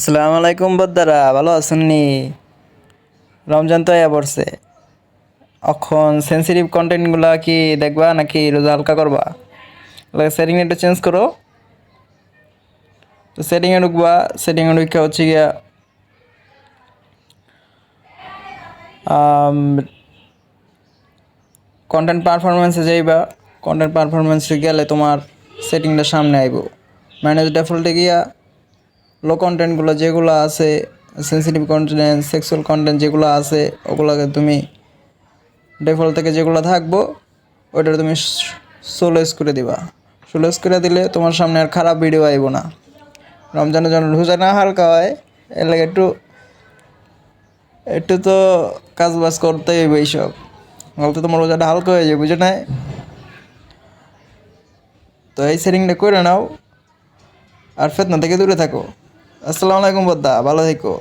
আসসালামু আলাইকুম বদ্দারা, ভালো নি? রমজান তো আয়া পড়ছে। এখন সেন্সিটিভ কন্টেন্টগুলা কি দেখবা নাকি রোজা হালকা করবা? সেটিং একটু চেঞ্জ করো। তো সেটিংয়ে ঢুকবা সেটিংয়ে ঢুকে হচ্ছে গিয়া কন্টেন্ট পারফরমেন্সে যাইবা। কন্টেন্ট পারফরমেন্সে গেলে তোমার সেটিংটা সামনে আইব। ম্যানেজ ডেফল্টে গিয়া লো কন্টেন্টগুলো যেগুলো আছে সেন্সিটিভ কন্টেন্ট সেক্সুয়াল কন্টেন্ট যেগুলো আছে, ওগুলোকে তুমি ডিফল্ট থেকে যেগুলো থাকব, ওইটা তুমি সোলোস করে দিবা। সোলোস করে দিলে তোমার সামনে আর খারাপ ভিডিও আইব না। রমজানের জন্য রোজা না হালকা হয়, এর লাগে একটু একটু তো কাজ বাজ করতেই হইব এইসব। বলতে তোমার রোজাটা হালকা হয়ে যাবে, বুঝে নাই? তো এই সেটিংটা করে নাও, আর ফেতনা থেকে দূরে থাকো। আসসালামু আলাইকুম বদ্দা ভালো থেকো।